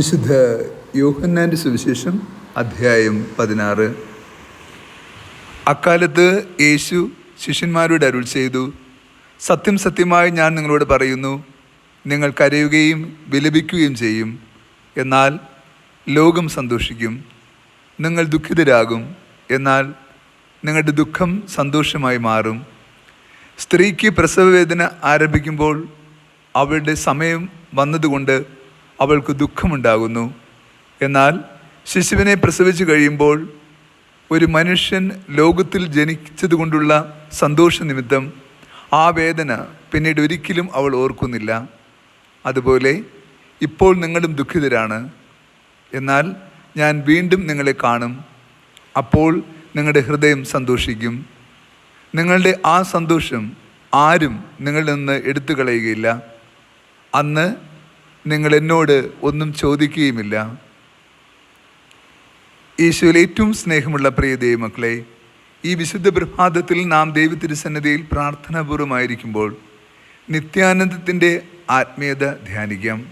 വിശുദ്ധ യോഹന്നാന്റെ സുവിശേഷം അധ്യായം പതിനാറ്. അക്കാലത്ത് യേശു ശിഷ്യന്മാരോട് അരുൾ ചെയ്തു സത്യം സത്യമായി ഞാൻ നിങ്ങളോട് പറയുന്നു നിങ്ങൾ കരയുകയും വിലപിക്കുകയും ചെയ്യും. എന്നാൽ ലോകം സന്തോഷിക്കും നിങ്ങൾ ദുഃഖിതരാകും. എന്നാൽ നിങ്ങളുടെ ദുഃഖം സന്തോഷമായി മാറും. സ്ത്രീക്ക് പ്രസവവേദന ആരംഭിക്കുമ്പോൾ അവളുടെ സമയം വന്നതുകൊണ്ട് അവൾക്ക് ദുഃഖമുണ്ടാകുന്നു. എന്നാൽ ശിശുവിനെ പ്രസവിച്ചു കഴിയുമ്പോൾ ഒരു മനുഷ്യൻ ലോകത്തിൽ ജനിച്ചതുകൊണ്ടുള്ള സന്തോഷ നിമിത്തം ആ വേദന പിന്നീട് ഒരിക്കലും അവൾ ഓർക്കുന്നില്ല. അതുപോലെ ഇപ്പോൾ നിങ്ങളും ദുഃഖിതരാണ്. എന്നാൽ ഞാൻ വീണ്ടും നിങ്ങളെ കാണും. അപ്പോൾ നിങ്ങളുടെ ഹൃദയം സന്തോഷിക്കും. നിങ്ങളുടെ ആ സന്തോഷം ആരും നിങ്ങളിൽ നിന്ന് എടുത്തു കളയുകയില്ല അന്ന് നിങ്ങൾ എന്നോട് ഒന്നും ചോദിക്കുകയുമില്ല. ഈശോയിൽ ഏറ്റവും സ്നേഹമുള്ള പ്രിയ ദൈവമക്കളെ ഈ വിശുദ്ധ പ്രഭാതത്തിൽ നാം ദൈവത്തിരുസന്നതിയിൽ പ്രാർത്ഥനാപൂർവമായിരിക്കുമ്പോൾ നിത്യാനന്ദത്തിന്റെ ആത്മീയത ധ്യാനിക്കാം.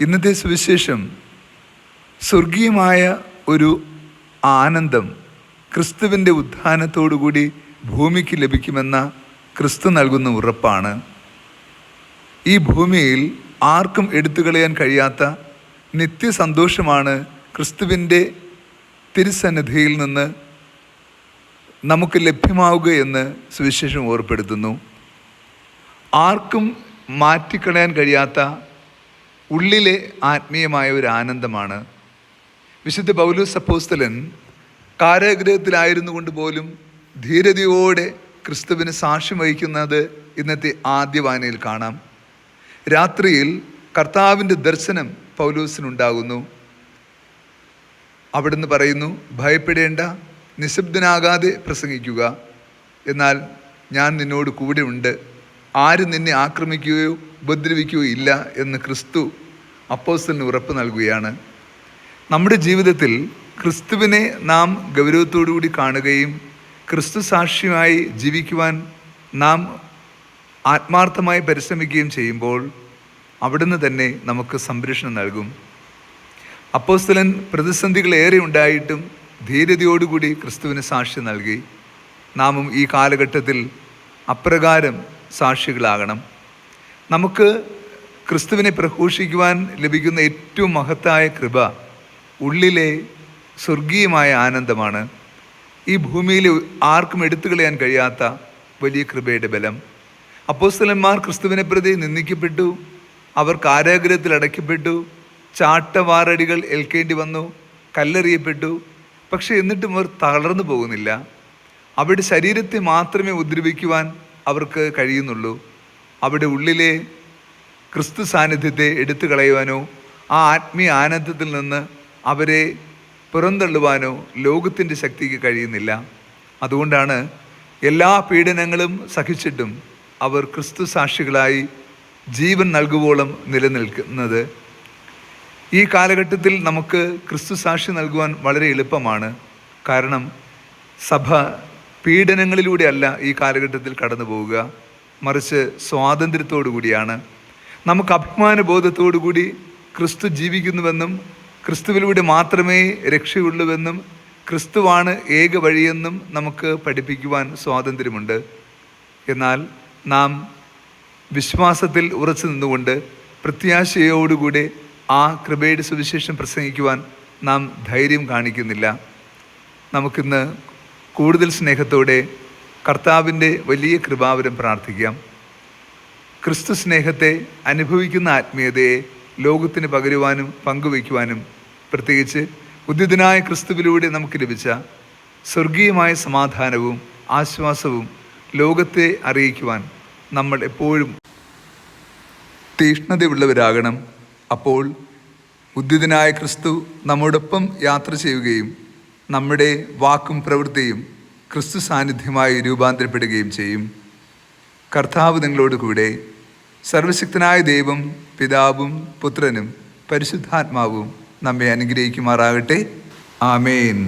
ഇന്നത്തെ സുവിശേഷം സ്വർഗീയമായ ഒരു ആനന്ദം ക്രിസ്തുവിന്റെ ഉത്ഥാനത്തോടുകൂടി ഭൂമിക്ക് ലഭിക്കുമെന്ന ക്രിസ്തു നൽകുന്ന ഉറപ്പാണ്. ഈ ഭൂമിയിൽ ആർക്കും എടുത്തു കളയാൻ കഴിയാത്ത നിത്യസന്തോഷമാണ് ക്രിസ്തുവിന്റെ തിരുസന്നിധിയിൽ നിന്ന് നമുക്ക് ലഭ്യമാവുക എന്ന് സുവിശേഷം ഓർപ്പെടുത്തുന്നു. ആർക്കും മാറ്റിക്കളയാൻ കഴിയാത്ത ഉള്ളിലെ ആത്മീയമായ ഒരു ആനന്ദമാണ് വിശുദ്ധ പൗലോസ് അപ്പോസ്തലൻ കാരാഗ്രഹത്തിലായിരുന്നു കൊണ്ട് പോലും ധീരതയോടെ ക്രിസ്തുവിന് സാക്ഷ്യം വഹിക്കുന്നത് ഇന്നത്തെ ആദ്യ വായനയിൽ കാണാം. രാത്രിയിൽ കർത്താവിന്റെ ദർശനം പൗലൂസിനുണ്ടാകുന്നു. അവിടുന്ന് പറയുന്നു ഭയപ്പെടേണ്ട നിശബ്ദനാകാതെ പ്രസംഗിക്കുക. എന്നാൽ ഞാൻ നിന്നോട് കൂടെ ഉണ്ട്. ആരും നിന്നെ ആക്രമിക്കുകയോ ഉപദ്രവിക്കുകയോ ഇല്ല എന്ന് ക്രിസ്തു അപ്പോസ്റ്റലിന് ഉറപ്പ് നൽകുകയാണ്. നമ്മുടെ ജീവിതത്തിൽ ക്രിസ്തുവിനെ നാം ഗൗരവത്തോടുകൂടി കാണുകയും ക്രിസ്തു സാക്ഷ്യമായി ജീവിക്കുവാൻ നാം ആത്മാർത്ഥമായി പരിശ്രമിക്കുകയും ചെയ്യുമ്പോൾ അവിടുന്ന് തന്നെ നമുക്ക് സംരക്ഷണം നൽകും. അപ്പോസ്തലൻ പ്രതിസന്ധികൾ ഏറെ ഉണ്ടായിട്ടും ധീരതയോടുകൂടി ക്രിസ്തുവിന് സാക്ഷ്യം നൽകി. നാമും ഈ കാലഘട്ടത്തിൽ അപ്രകാരം സാക്ഷികളാകണം. നമുക്ക് ക്രിസ്തുവിനെ പ്രഘോഷിക്കുവാൻ ലഭിക്കുന്ന ഏറ്റവും മഹത്തായ കൃപ ഉള്ളിലെ സ്വർഗീയമായ ആനന്ദമാണ്. ഈ ഭൂമിയിൽ ആർക്കും എടുത്തു കളയാൻ കഴിയാത്ത വലിയ കൃപയുടെ ബലം. അപ്പോസ്തലന്മാർ ക്രിസ്തുവിനെ പ്രതി നിന്ദിക്കപ്പെട്ടു. അവർ കാരാഗ്രഹത്തിൽ അടയ്ക്കപ്പെട്ടു. ചാട്ടവാറടികൾ ഏൽക്കേണ്ടി വന്നു. കല്ലെറിയപ്പെട്ടു. പക്ഷേ എന്നിട്ടും അവർ തളർന്നു പോകുന്നില്ല. അവരുടെ ശരീരത്തെ മാത്രമേ ഉദ്രവിക്കുവാൻ അവർക്ക് കഴിയുന്നുള്ളൂ. അവിടെ ഉള്ളിലെ ക്രിസ്തു സാന്നിധ്യത്തെ എടുത്തു കളയുവാനോ ആ ആത്മീയ ആനന്ദത്തിൽ നിന്ന് അവരെ പുറന്തള്ളുവാനോ ലോകത്തിന്റെ ശക്തിക്ക് കഴിയുന്നില്ല. അതുകൊണ്ടാണ് എല്ലാ പീഡനങ്ങളും സഹിച്ചിട്ടും അവർ ക്രിസ്തു സാക്ഷികളായി ജീവൻ നൽകുവോളം നിലനിൽക്കുന്നത്. ഈ കാലഘട്ടത്തിൽ നമുക്ക് ക്രിസ്തു സാക്ഷി നൽകുവാൻ വളരെ എളുപ്പമാണ്. കാരണം സഭ പീഡനങ്ങളിലൂടെയല്ല ഈ കാലഘട്ടത്തിൽ കടന്നു പോവുക മറിച്ച് സ്വാതന്ത്ര്യത്തോടു കൂടിയാണ് നമുക്ക് അഭിമാന ബോധത്തോടു കൂടി ക്രിസ്തു ജീവിക്കുന്നുവെന്നും ക്രിസ്തുവിലൂടെ മാത്രമേ രക്ഷയുള്ളൂവെന്നും ക്രിസ്തുവാണ് ഏക വഴിയെന്നും നമുക്ക് പഠിപ്പിക്കുവാൻ സ്വാതന്ത്ര്യമുണ്ട്. എന്നാൽ നാം വിശ്വാസത്തിൽ ഉറച്ചു നിന്നുകൊണ്ട് പ്രത്യാശയോടുകൂടി ആ കൃപയുടെ സുവിശേഷം പ്രസംഗിക്കുവാൻ നാം ധൈര്യം കാണിക്കുന്നില്ല. നമുക്കിന്ന് കൂടുതൽ സ്നേഹത്തോടെ കർത്താവിന്റെ വലിയ കൃപാവരം പ്രാർത്ഥിക്കാം. ക്രിസ്തു സ്നേഹത്തെ അനുഭവിക്കുന്ന ആത്മീയതയെ ലോകത്തിന് പകരുവാനും പങ്കുവയ്ക്കുവാനും പ്രത്യേകിച്ച് ഉദ്യതനായ ക്രിസ്തുവിലൂടെ നമുക്ക് ലഭിച്ച സ്വർഗീയമായ സമാധാനവും ആശ്വാസവും ലോകത്തെ അറിയിക്കുവാൻ നമ്മൾ എപ്പോഴും തീഷ്ണതയുള്ളവരാകണം. അപ്പോൾ ഉദ്യുതനായ ക്രിസ്തു നമ്മോടൊപ്പം യാത്ര ചെയ്യുകയും നമ്മുടെ വാക്കും പ്രവൃത്തിയും ക്രിസ്തു സാന്നിധ്യമായി രൂപാന്തരപ്പെടുകയും ചെയ്യും. കർത്താവ് നിങ്ങളോട് കൂടെ സർവശക്തനായ ദൈവം പിതാവും പുത്രനും പരിശുദ്ധാത്മാവും നമ്മെ അനുഗ്രഹിക്കുമാറാകട്ടെ. ആമേൻ.